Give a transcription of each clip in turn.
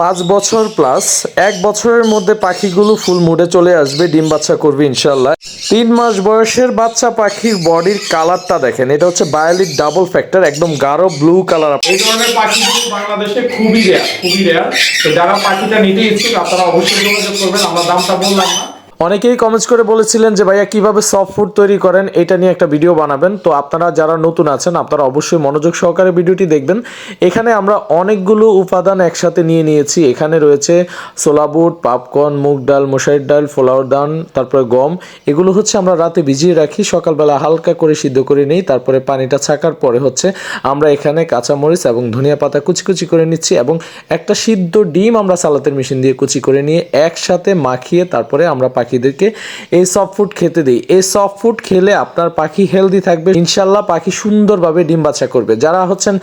পাঁচ বছর প্লাস এক বছরের মধ্যে পাখিগুলো ফুল মুডে চলে আসবে, ডিম বাচ্চা করবে ইনশাল্লাহ তিন মাস বয়সের বাচ্চা পাখির বডির কালারটা দেখেন, এটা হচ্ছে বায়োলিক ডাবল ফ্যাক্টর একদম গাঢ় ব্লু কালার এই ধরনের পাখিগুলো বাংলাদেশে খুবই রেয়ার খুবই রেয়ার তো যারা পাখিটা নিতে ইচ্ছুক, আপনারা অবশ্যই যোগাযোগ করবেন, আমরা দামটা বললাম না। অনেকেই কমেন্টস করে বলেছিলেন যে, ভাইয়া, কীভাবে সফট ফুড তৈরি করেন? এটা নিয়ে একটা ভিডিও বানাবেন। তো আপনারা যারা নতুন আছেন, আপনারা অবশ্যই মনোযোগ সহকারে ভিডিওটি দেখবেন। এখানে আমরা অনেকগুলো উপাদান একসাথে নিয়ে নিয়েছি। এখানে রয়েছে সোলাবুট পাপকর্ন মুগ ডাল মশারির ডাল ফ্লাওয়ার ডান তারপরে গম। এগুলো হচ্ছে আমরা রাতে ভিজিয়ে রাখি, সকালবেলা হালকা করে সিদ্ধ করে নিই, তারপরে পানিটা ছাকার পরে হচ্ছে আমরা এখানে কাঁচামরিচ এবং ধনিয়া পাতা কুচি কুচি করে নিচ্ছি এবং একটা সিদ্ধ ডিম আমরা সালাতের মেশিন দিয়ে কুচি করে নিয়ে একসাথে মাখিয়ে তারপরে আমরা পাখিদেরকে এই সফট ফুড খেতে দিই। এই সফট ফুড খেলে আপনার পাখি হেলদি থাকবে। ইনশাল্লাহ পাখি সুন্দরভাবে ডিম বাচ্চা করবে। যারা হচ্ছেন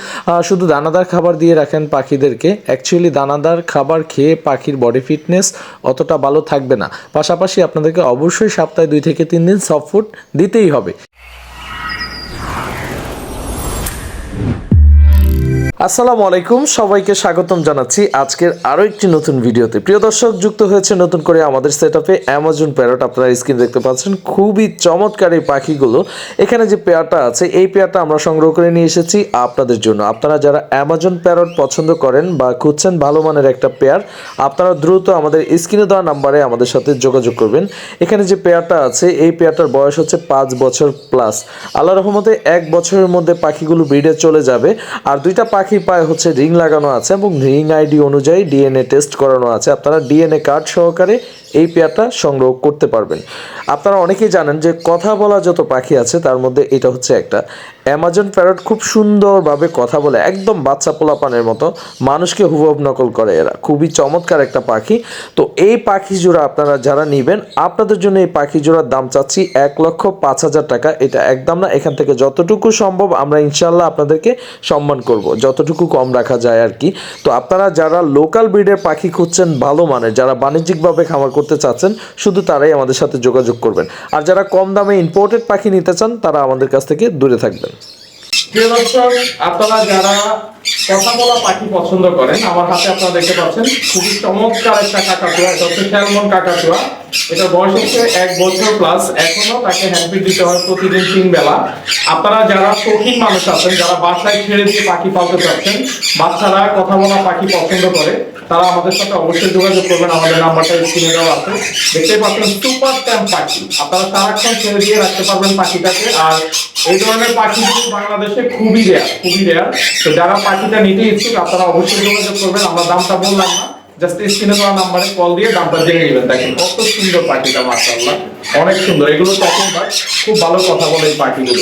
শুধু দানাদার খাবার দিয়ে রাখেন পাখিদেরকে অ্যাকচুয়ালি দানাদার খাবার খেয়ে পাখির বডি ফিটনেস অতটা ভালো থাকবে না। পাশাপাশি আপনাদেরকে অবশ্যই সপ্তাহে দুই থেকে তিন দিন সফট ফুড দিতেই হবে। আসসালামু আলাইকুম, সবাইকে স্বাগতম জানাচ্ছি আজকের আরও একটি নতুন ভিডিওতে। প্রিয় দর্শক, যুক্ত হয়েছে নতুন করে আমাদের সেট আপে অ্যামাজন প্যারট আপনারা স্ক্রিন দেখতে পাচ্ছেন, খুবই চমৎকার এই পাখিগুলো। এখানে যে পেয়ারটা আছে, এই পেয়ারটা আমরা সংগ্রহ করে নিয়ে এসেছি আপনাদের জন্য। আপনারা যারা অ্যামাজন প্যারট পছন্দ করেন বা খুঁজছেন ভালো মানের একটা পেয়ার, আপনারা দ্রুত আমাদের স্ক্রিনে দেওয়া নাম্বারে আমাদের সাথে যোগাযোগ করবেন। এখানে যে পেয়ারটা আছে, এই পেয়ারটার বয়স হচ্ছে পাঁচ বছর প্লাস আল্লাহ রহমতে এক বছরের মধ্যে পাখিগুলো ব্রিডে চলে যাবে। আর দুইটা পাখির পায়ে হচ্ছে রিং লাগানো আছে এবং রিং আইডি অনুযায়ী ডিএনএ টেস্ট করানো আছে। আপনারা ডিএনএ কার্ড সহকারে এই পেয়ারটা সংগ্রহ করতে পারবেন। আপনারা অনেকেই জানেন যে কথা বলা যত পাখি আছে, তার মধ্যে এটা হচ্ছে একটা। অ্যামাজন প্যারট খুব সুন্দরভাবে কথা বলে, একদম বাচ্চা পোলাপানের মতো, মানুষকে হুবহু নকল করে এরা। খুবই চমৎকার একটা পাখি। তো এই পাখি জোড়া আপনারা যারা নেবেন, আপনাদের জন্য এই পাখি জোড়ার দাম চাচ্ছি এক লক্ষ পাঁচ হাজার টাকা। এটা একদম না, এখান থেকে যতটুকু সম্ভব আমরা ইনশাল্লাহ আপনাদেরকে সম্মান করব, যতটুকু কম রাখা যায় আর কি। তো আপনারা যারা লোকাল ব্রিডের পাখি খুঁজছেন, ভালো মানের, যারা বাণিজ্যিকভাবে খামার করতে চাচ্ছেন, শুধু তারাই আমাদের সাথে যোগাযোগ করবেন। আর যারা কম দামে ইম্পোর্টেড পাখি নিতে চান, তারা আমাদের কাছ থেকে দূরে থাকবেন। প্রিয় দর্শক, আপনারা যারা কথা বলা পাখি পছন্দ করেন, আমার হাতে আপনারা দেখতে পাচ্ছেন, খুবই চমৎকার একটা কাকাতুয়া, এটা হচ্ছে স্যালমন কাকাতুয়া। এটা বয়স হচ্ছে এক বছর প্লাস এখনও তাকে হ্যান্ডফিড দিতে হয় প্রতিদিন তিন বেলা। আপনারা যারা শৌখিন মানুষ আছেন, যারা বাসায় ছেড়ে দিয়ে পাখি পালতে চাচ্ছেন, বাচ্চারা কথা বলা পাখি পছন্দ করে তারা আমাদের সাথে অবশ্যই যোগাযোগ করবেন, আমাদের নাম্বারটা স্ক্রিনে দেওয়া আছে। দেখতেই পাচ্ছেন, সুপার ট্যাম্প পাখি। আপনারা সারাক্ষণ ছেড়ে দিয়ে রাখতে পারবেন পাখিটাকে। আর এই ধরনের পাখিগুলো বাংলাদেশে খুবই রেয়ার খুবই রেয়ার তো যারা পাখিটা নিতে ইচ্ছুক, আপনারা অবশ্যই যোগাযোগ করবেন। আমরা দামটা বললাম না জাস্ট স্ক্রিনে দেওয়া নাম্বারে কল দিয়ে দামটা জেনে নেবেন। দেখেন কত সুন্দর পাখিটা, মাশাআল্লাহ। অনেক সুন্দর। এগুলো তখন খুব ভালো কথা বলে এই পাখিগুলো।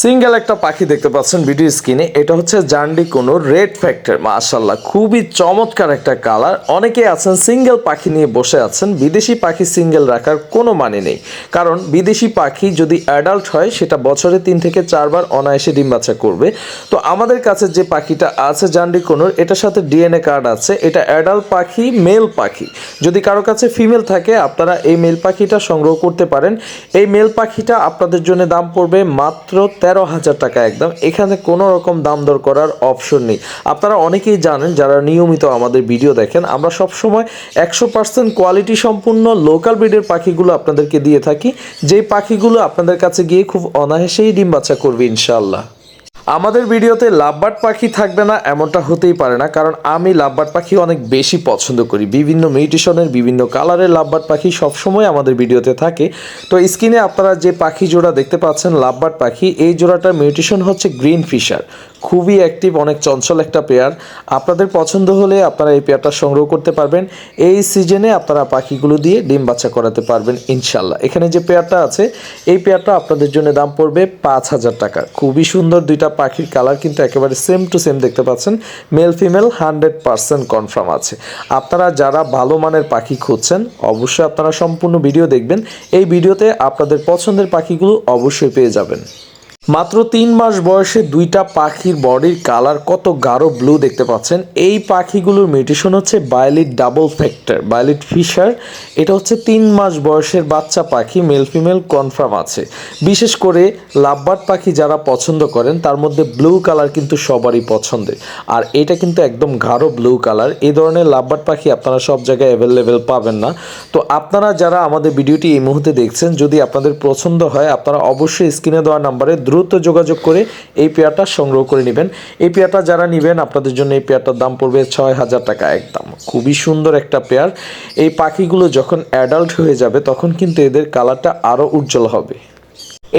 সিঙ্গেল একটা পাখি দেখতে পাচ্ছেন ভিডিও স্ক্রিনে এটা হচ্ছে জান্ডি কোনো রেড ফ্যাক্টর মাশাল্লাহ খুবই চমৎকার একটা কালার। অনেকে আছেন সিঙ্গেল পাখি নিয়ে বসে আছেন, বিদেশি পাখি সিঙ্গেল রাখার কোনো মানে নেই। কারণ বিদেশি পাখি যদি অ্যাডাল্ট হয়, সেটা বছরে তিন থেকে চারবার অনায়াসে ডিম বাচ্চা করবে। তো আমাদের কাছে যে পাখিটা আছে জান্ডি কোনোর, এটার সাথে ডিএনএ কার্ড আছে। এটা অ্যাডাল্ট পাখি, মেল পাখি। যদি কারও কাছে ফিমেল থাকে, আপনারা এই মেল পাখিটা সংগ্রহ করতে পারেন। এই মেল পাখিটা আপনাদের জন্য দাম পড়বে মাত্র তেরো হাজার টাকা একদম। এখানে কোনো রকম দাম দর করার অপশন নেই। আপনারা অনেকেই জানেন, যারা নিয়মিত আমাদের ভিডিও দেখেন, আমরা সবসময় একশো পার্সেন্ট কোয়ালিটি সম্পূর্ণ লোকাল ব্রিডের পাখিগুলো আপনাদেরকে দিয়ে থাকি। যেই পাখিগুলো আপনাদের কাছে গিয়ে খুব অনায়াসেই ডিম বাচ্চা করবে, ইনশাআল্লাহ। আমাদের ভিডিওতে লাভবার্ড পাখি থাকবে না এমনটা হতেই পারে না, কারণ আমি লাভবার্ড পাখি অনেক বেশি পছন্দ করি। বিভিন্ন মিউটিশনের, বিভিন্ন কালারের লাভবার্ড পাখি সবসময় আমাদের ভিডিওতে থাকে। তো স্ক্রিনে আপনারা যে পাখি জোড়া দেখতে পাচ্ছেন, লাভবার্ড পাখি, এই জোড়াটার মিউটিশন হচ্ছে গ্রিন ফিশার। খুবই অ্যাক্টিভ অনেক চঞ্চল একটা পেয়ার আপনাদের পছন্দ হলে আপনারা এই পেয়ারটা সংগ্রহ করতে পারবেন। এই সিজনে আপনারা পাখিগুলো দিয়ে ডিম বাচ্চা করাতে পারবেন ইনশাল্লাহ এখানে যে পেয়ারটা আছে, এই পেয়ারটা আপনাদের জন্য দাম পড়বে পাঁচ হাজার টাকা। খুবই সুন্দর দুইটা পাখির কালার কিন্তু একেবারে সেম টু সেম দেখতে পাচ্ছেন। Male female hundred percent confirm আছে। আপনারা যারা ভালো মানের পাখি খুঁজছেন, অবশ্যই আপনারা সম্পূর্ণ ভিডিও দেখবেন। এই ভিডিওতে আপনাদের পছন্দের পাখিগুলো অবশ্যই পেয়ে যাবেন। মাত্র তিন মাস বয়সে দুইটা পাখির বডির কালার কত গাঢ় ব্লু দেখতে পাচ্ছেন। এই পাখিগুলোর মিউটেশন হচ্ছে violet double factor violet Fischer এটা হচ্ছে তিন মাস বয়সের বাচ্চা পাখি মেল ফিমেল কনফার্ম আছে। বিশেষ করে লাভবার্ড পাখি যারা পছন্দ করেন, তার মধ্যে ব্লু কালার কিন্তু সবারই পছন্দের। আর এটা কিন্তু একদম গাঢ় ব্লু কালার এই ধরনের লাভবার্ড পাখি আপনারা সব জায়গায় অ্যাভেলেবেল পাবেন না। তো আপনারা যারা আমাদের ভিডিওটি এই মুহূর্তে দেখছেন, যদি আপনাদের পছন্দ হয়, আপনারা অবশ্যই স্ক্রিনে দেওয়া নাম্বারে দ্রুত যোগাযোগ করে এই পেয়ারটা সংগ্রহ করে নেবেন। এই পেয়ারটা যারা নেবেন, আপনাদের জন্য এই পেয়ারটার দাম পড়বে ছয় হাজার টাকা একদম। খুবই সুন্দর একটা পেয়ার। এই পাখিগুলো যখন অ্যাডাল্ট হয়ে যাবে, তখন কিন্তু এদের কালারটা আরও উজ্জ্বল হবে।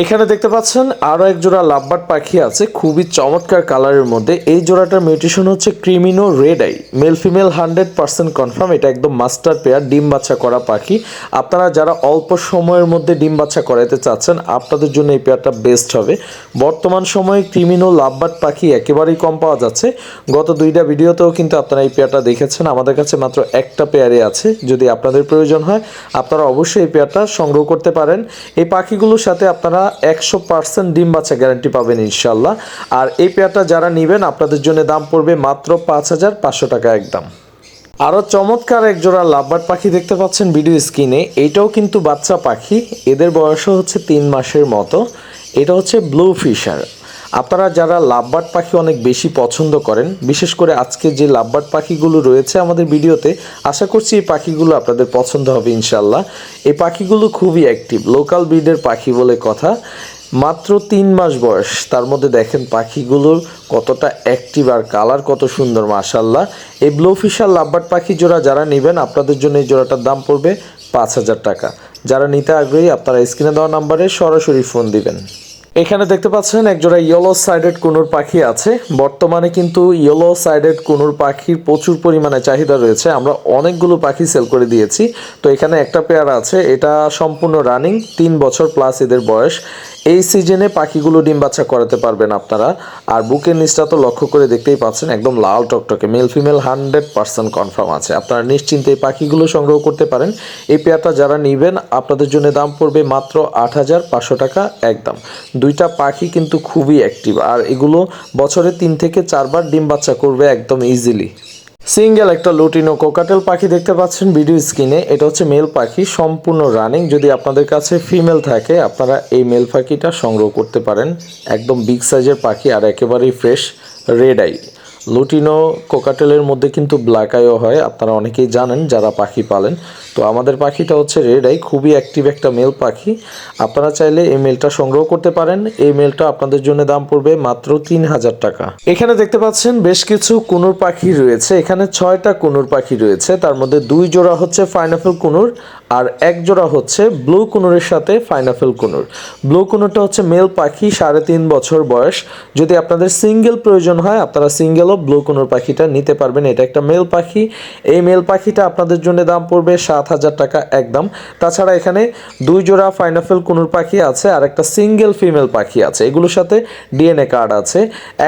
এখানে দেখতে পাচ্ছেন আরও এক জোড়া লাভবার্ড পাখি আছে, খুবই চমৎকার কালারের মধ্যে। এই জোড়াটার মিউটেশন হচ্ছে creamino red eye male female hundred percent confirm এটা একদম মাস্টার পেয়ার ডিম বাচ্চা করা পাখি। আপনারা যারা অল্প সময়ের মধ্যে ডিম বাচ্চা করাতে চাচ্ছেন, আপনাদের জন্য এই পেয়ারটা বেস্ট হবে। বর্তমান সময়ে ক্রিমিনো লাভবার্ড পাখি একেবারেই কম পাওয়া যাচ্ছে। গত দুইটা ভিডিওতেও কিন্তু আপনারা এই পেয়ারটা দেখেছেন। আমাদের কাছে মাত্র একটা পেয়ারে আছে, যদি আপনাদের প্রয়োজন হয়, আপনারা অবশ্যই এই পেয়ারটা সংগ্রহ করতে পারেন। এই পাখিগুলোর সাথে আপনারা একশো পার্সেন্ট ডিম বাচ্চা গ্যারান্টি পাবেন ইনশাল্লাহ আর এই পেয়ারটা যারা নেবেন, আপনাদের জন্য দাম পড়বে মাত্র পাঁচ হাজার পাঁচশো টাকা একদম। আরও চমৎকার এক জোড়া লাভবার্ড পাখি দেখতে পাচ্ছেন ভিডিও স্ক্রিনে। এইটাও কিন্তু বাচ্চা পাখি। এদের বয়সও হচ্ছে তিন মাসের মতো। এটা হচ্ছে ব্লু ফিশার। আপনারা যারা লাভবার্ড পাখি অনেক বেশি পছন্দ করেন, বিশেষ করে আজকে যে লাভবার্ড পাখিগুলো রয়েছে আমাদের ভিডিওতে, আশা করছি এই পাখিগুলো আপনাদের পছন্দ হবে ইনশাল্লাহ এই পাখিগুলো খুবই অ্যাক্টিভ লোকাল ব্রিডের পাখি বলে কথা। মাত্র তিন মাস বয়স, তার মধ্যে দেখেন পাখিগুলোর কতটা অ্যাক্টিভ আর কালার কত সুন্দর মাশাল্লাহ এই ব্লু ফিশার লাভবার্ড পাখি জোড়া যারা নেবেন, আপনাদের জন্য এই জোড়াটার দাম পড়বে পাঁচ হাজার টাকা। যারা নিতে আগ্রহী, আপনারা স্ক্রিনে দেওয়া নাম্বারে সরাসরি ফোন দিবেন। এখানে দেখতে পাচ্ছেন একজোড়া ইয়েলো সাইডেড কুনুর পাখি আছে। বর্তমানে কিন্তু ইয়েলো সাইডেড কুনুর পাখির প্রচুর পরিমাণে চাহিদা রয়েছে। আমরা অনেকগুলো পাখি সেল করে দিয়েছি। তো এখানে একটা পেয়ার আছে। এটা সম্পূর্ণ রানিং তিন বছর প্লাস এদের বয়স। এই সিজনে পাখিগুলো ডিম বাচ্চা করাতে পারবেন আপনারা। আর বুকের নিচটা তো লক্ষ্য করে দেখতেই পাচ্ছেন, একদম লাল টকটকে। Male female hundred percent confirm আছে। আপনারা নিশ্চিন্তে এই পাখিগুলো সংগ্রহ করতে পারেন। এই পেয়ারটা যারা নেবেন, আপনাদের জন্য দাম পড়বে মাত্র আট হাজার পাঁচশো টাকা একদম। দুইটা পাখি কিন্তু খুবই অ্যাক্টিভ আর এগুলো বছরে তিন থেকে চারবার ডিম বাচ্চা করবে একদম ইজিলি সিঙ্গেল একটা লুটিনো কোকাটেল পাখি দেখতে পাচ্ছেন ভিডিও স্ক্রিনে। এটা হচ্ছে মেল পাখি, সম্পূর্ণ রানিং। যদি আপনাদের কাছে ফিমেল থাকে, আপনারা এই মেল পাখিটা সংগ্রহ করতে পারেন। একদম বিগ সাইজের পাখি আর একেবারেই ফ্রেশ, রেড আই। লুটিনো কোকাটেলের মধ্যে কিন্তু ব্ল্যাক আইও হয়, আপনারা অনেকেই জানেন যারা পাখি পালেন। তো আমাদের পাখিটা হচ্ছে রেড আই, খুবই অ্যাক্টিভ একটা মেল পাখি। আপনারা চাইলে এই মেলটা সংগ্রহ করতে পারেন। এই মেলটা আপনাদের জন্য দাম পড়বে মাত্র তিন হাজার টাকা। এখানে দেখতে পাচ্ছেন বেশ কিছু কুনুর পাখি রয়েছে। এখানে ছয়টা কুনুর পাখি রয়েছে। তার মধ্যে দুই জোড়া হচ্ছে ফাইনাফেল কুনুর আর এক জোড়া হচ্ছে ব্লু কুনুরের সাথে ফাইনাফেল কুনুর। ব্লু কুনুরটা হচ্ছে মেল পাখি, সাড়ে তিন বছর বয়স। যদি আপনাদের সিঙ্গেল প্রয়োজন হয়, আপনারা সিঙ্গেলও ব্লু কুনুর পাখিটা, নিতে পারবেন, এটা একটা মেল পাখি। এই মেল পাখিটা আপনাদের জন্য দাম পড়বে সাত হাজার টাকা একদম। তাছাড়া এখানে দুই জোড়া ফাইনাফেল কুনুর পাখি আছে, আর একটা সিঙ্গেল ফিমেল পাখি আছে। এগুলোর সাথে ডিএনএ কার্ড আছে।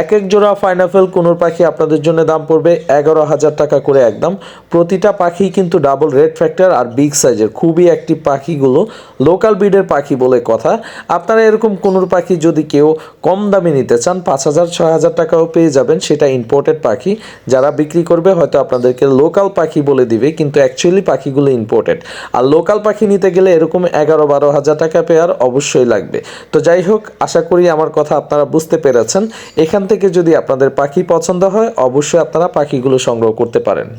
এক এক জোড়া ফাইনাফেল কুনুর পাখি আপনাদের জন্য দাম পড়বে এগারো হাজার টাকা করে একদম। প্রতিটা পাখি কিন্তু ডাবল রেড ফ্যাক্টর আর বিগ সাইজের, খুবই অ্যাক্টিভ পাখিগুলো লোকাল ব্রিডের পাখি বলে কথা। আপনারা এরকম কুনুর পাখি যদি কেউ কম দামে নিতে চান, পাঁচ হাজার, ছয় হাজার টাকাও পেয়ে যাবেন, সেটা ইম্পোর্টেড পাখি, যারা বিক্রি করবে হয়তো আপনাদেরকে লোকাল পাখি বলে দিবে, কিন্তু অ্যাকচুয়ালি পাখিগুলো ইম্পোর্টেড আর লোকাল পাখি নিতে গেলে এরকম এগারো বারো হাজার টাকা পেয়ার অবশ্যই লাগবে। তো যাই হোক, আশা করি আমার কথা আপনারা বুঝতে পেরেছেন। এখান থেকে যদি আপনাদের পাখি পছন্দ হয়, অবশ্যই আপনারা পাখিগুলো সংগ্রহ করতে পারেন।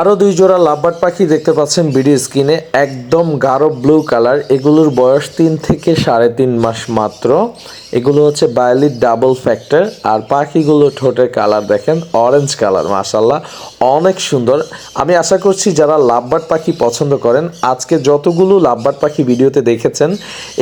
আরও দুই জোড়া লাভবার্ড পাখি দেখতে পাচ্ছেন ভিডিও স্ক্রিনে, একদম গাঢ় ব্লু কালার এগুলোর বয়স তিন থেকে সাড়ে তিন মাস মাত্র। এগুলো হচ্ছে বায়োলিট ডাবল ফ্যাক্টর, আর পাখিগুলো ঠোঁটের কালার দেখেন অরেঞ্জ কালার মাশাল্লাহ অনেক সুন্দর। আমি আশা করছি যারা লাভবার্ড পাখি পছন্দ করেন, আজকে যতগুলো লাভবার্ড পাখি ভিডিওতে দেখেছেন,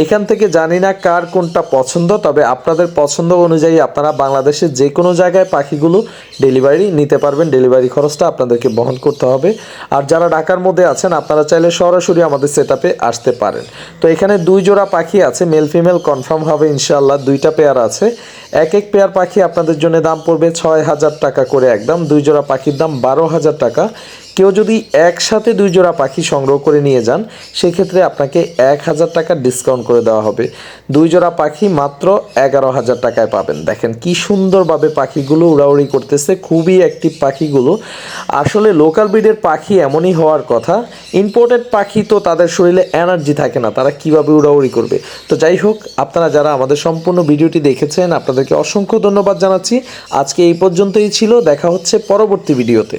এখান থেকে জানি না কার কোনটা পছন্দ, তবে আপনাদের পছন্দ অনুযায়ী আপনারা বাংলাদেশের যে কোনো জায়গায় পাখিগুলো ডেলিভারি নিতে পারবেন। ডেলিভারি খরচটা আপনাদেরকে বহন করতে হবে। আর যারা ঢাকার মধ্যে আছেন, আপনারা চাইলে সরাসরি আমাদের সেট আসতে পারেন। তো এখানে দুই জোড়া পাখি আছে মেল ফিমেল কনফার্ম হবে ইনশাল্লাহ দুইটা পেয়ার আছে। এক এক পেয়ার পাখি আপনাদের জন্য দাম পড়বে ছয় হাজার টাকা করে একদম। দুই জোড়া পাখির দাম বারো হাজার টাকা। কেউ যদি একসাথে দুই জোড়া পাখি সংগ্রহ করে নিয়ে যান, সেক্ষেত্রে আপনাকে এক হাজার টাকা ডিসকাউন্ট করে দেওয়া হবে। দুই জোড়া পাখি মাত্র এগারো হাজার টাকায় পাবেন। দেখেন কি সুন্দরভাবে পাখিগুলো উড়াউড়ি করতেছে, খুবই অ্যাক্টিভ পাখিগুলো। আসলে লোকাল ব্রিডের পাখি এমনই হওয়ার কথা। ইম্পোর্টেড পাখি তো তাদের শরীরে এনার্জি থাকে না, তারা কীভাবে উড়াউড়ি করবে? তো যাই হোক, আপনারা যারা আমাদের সম্পূর্ণ ভিডিওটি দেখেছেন, আপনাদেরকে অসংখ্য ধন্যবাদ জানাচ্ছি। আজকে এই পর্যন্তই ছিল, দেখা হচ্ছে পরবর্তী ভিডিওতে।